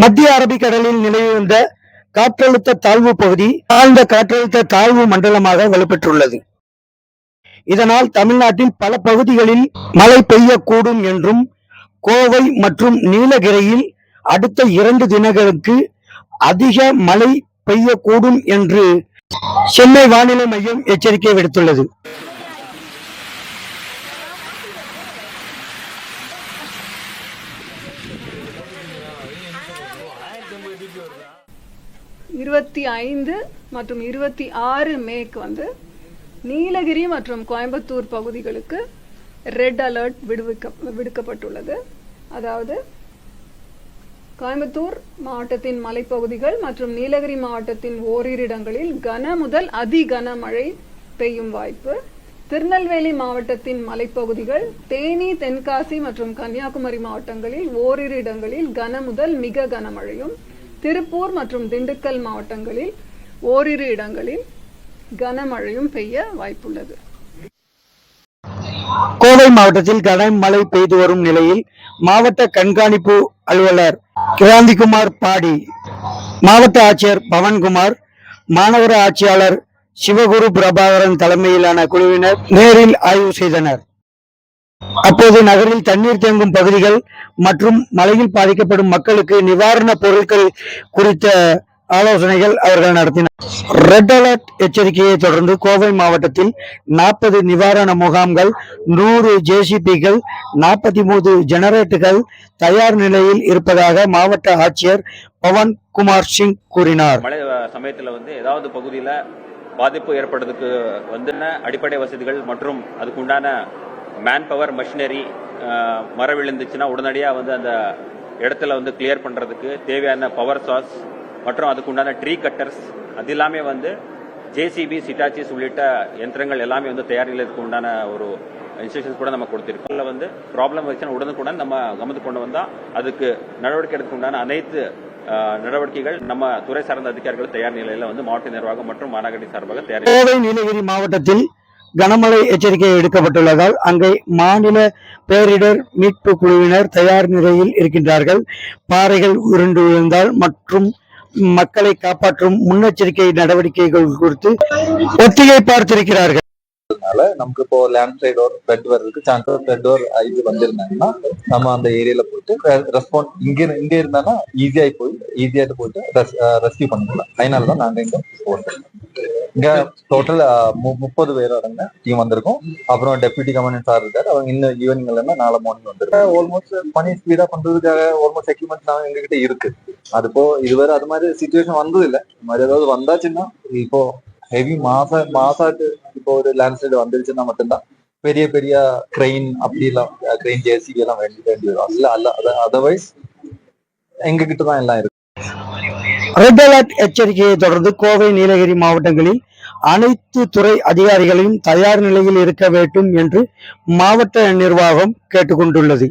மத்திய அரபிக்கடலில் நிலவிவந்த காற்றழுத்த தாழ்வு பகுதி ஆழ்ந்த காற்றழுத்த தாழ்வு மண்டலமாக வலுப்பெற்றுள்ளது. இதனால் தமிழ்நாட்டில் பல பகுதிகளில் மழை பெய்யக்கூடும் என்றும் கோவை மற்றும் நீலகிரியில் அடுத்த இரண்டு தினங்களுக்கு அதிக மழை பெய்யக்கூடும் என்று சென்னை வானிலை மையம் எச்சரிக்கை விடுத்துள்ளது. இருபத்தி ஐந்து மற்றும் இருபத்தி ஆறு மேக்கு வந்து நீலகிரி மற்றும் கோயம்புத்தூர் பகுதிகளுக்கு ரெட் அலர்ட் விடுவிக்க விடுக்கப்பட்டுள்ளது. அதாவது கோயம்புத்தூர் மாவட்டத்தின் மலைப்பகுதிகள் மற்றும் நீலகிரி மாவட்டத்தின் ஓரிரு இடங்களில் கன முதல் அதி கன மழை பெய்யும் வாய்ப்பு. திருநெல்வேலி மாவட்டத்தின் மலைப்பகுதிகள் தேனி தென்காசி மற்றும் கன்னியாகுமரி மாவட்டங்களில் ஓரிரு இடங்களில் கன முதல் மிக கனமழையும் திருப்பூர் மற்றும் திண்டுக்கல் மாவட்டங்களில் ஓரிரு இடங்களில் கனமழையும் பெய்ய வாய்ப்புள்ளது. கோவை மாவட்டத்தில் கனமழை பெய்து வரும் நிலையில் மாவட்ட கண்காணிப்பு அலுவலர் கிராந்திகுமார் பாடி மாவட்ட ஆட்சியர் பவன்குமார் மாநகர ஆட்சியாளர் சிவகுரு பிரபாகரன் தலைமையிலான குழுவினர் நேரில் ஆய்வு செய்தனர். அப்போது நகரில் தண்ணீர் தேங்கும் பகுதிகள் மற்றும் மழையில் பாதிக்கப்படும் மக்களுக்கு நிவாரணப் பொருட்கள் குறித்த ஆலோசனைகள் அவர்கள் நடத்தினர். ரெட் அலர்ட் எச்சரிக்கையை தொடர்ந்து கோவை மாவட்டத்தில் நாற்பது நிவாரண முகாம்கள் நூறு ஜேசிபிகள் நாற்பத்தி மூன்று ஜெனரேட்டுகள் தயார் நிலையில் இருப்பதாக மாவட்ட ஆட்சியர் பவன் குமார் சிங் கூறினார். மழை சமயத்தில் வந்து ஏதாவது பகுதியில் பாதிப்பு ஏற்படுறதுக்கு வந்து அடிப்படை வசதிகள் மற்றும் அதுக்குண்டான மேன் பவர் மஷினரி uh, மரம் விழுந்துச்சுன்னா உடனடியாக வந்து அந்த இடத்துல வந்து கிளியர் பண்ணுறதுக்கு தேவையான பவர் சாஸ் மற்றும் அதுக்கு உண்டான ட்ரீ கட்டர்ஸ் அது எல்லாமே வந்து ஜேசிபி சிட்டாச்சிஸ் உள்ளிட்ட யந்திரங்கள் எல்லாமே வந்து தயார் நிலையத்துக்கு உண்டான ஒரு இன்ஸ்ட்ரக்ஷன்ஸ் கூட நம்ம கொடுத்திருக்கோம். அதில் வந்து ப்ராப்ளம் வச்சுன்னா உடனுக்குடன் நம்ம கவனத்துக்கு கொண்டு வந்தால் அதுக்கு நடவடிக்கை எடுக்க உண்டான அனைத்து நடவடிக்கைகள் நம்ம துறை சார்ந்த அதிகாரிகள் தயார் நிலையில் வந்து மாவட்ட நிர்வாகம் மற்றும் மாநகரின் சார்பாக தயார் கோவை நீலகிரி மாவட்டத்தில் கனமழை எச்சரிக்கை எடுக்கப்பட்டுள்ளதால் அங்கே மாநில பேரிடர் மீட்பு குழுவினர் தயார் நிலையில் இருக்கின்றார்கள். பாறைகள் உருண்டு விழுந்தால் மற்றும் மக்களை காப்பாற்றும் முன்னெச்சரிக்கை நடவடிக்கைகள் குறித்து ஒத்திகை பார்த்திருக்கிறார்கள். அதனால நமக்கு இப்போ லேண்ட் ஸ்லைட் ஒரு ஃப்ளட் வர்றதுக்கு சான்ஸ் ஃப்ளட் ஒரு இது வந்திருந்தாங்கன்னா நம்ம அந்த ஏரியால போயிட்டு ரெஸ்பான்ஸ் இங்க இங்க இருந்தாங்கன்னா ஈஸியா போய் ஈஸியா போயிட்டு ரெஸ்கியூ பண்ணிக்கலாம் அதனால தான் நாங்க இங்க போறோம். இங்க டோட்டல் முப்பது பேர் வரங்க டீம் வந்திருக்கும். அப்புறம் டெப்யூட்டி கவர்னர் சார் இருக்காரு. அவங்க இன்னும் ஈவினிங் இல்லைன்னா நாளை மார்னிங் வந்துருக்காங்க ஆல்மோஸ்ட் பணி ஸ்பீடா பண்றதுக்காக ஆல்மோஸ்ட் எக்யூப்மெண்ட் நாங்க எங்ககிட்ட இருக்கு. அது இப்போ இதுவரை அது மாதிரி சுச்சுவேஷன் வந்தது இல்ல. இந்த மாதிரி ஏதாவது வந்தாச்சுன்னா இப்போ ஹெவி மாச மாசாட்டு இப்போ ஒரு லேண்ட்ஸ்லைடு வந்துருச்சுன்னா மட்டும்தான். பெரிய பெரிய கிரெயின் அப்படி எல்லாம் கிரெயின் ஜேசிபி எல்லாம் வேண்டி வேண்டி வரும் இல்ல. அல்ல அதர்வைஸ் எங்க கிட்ட தான் எல்லாம் இருக்கு. ரெட் அலர்ட் எச்சரிக்கையை தொடர்ந்து கோவை நீலகிரி மாவட்டங்களில் அனைத்து துறை அதிகாரிகளையும் தயார் நிலையில் இருக்க வேண்டும் என்று மாவட்ட நிர்வாகம் கேட்டுக்கொண்டுள்ளது.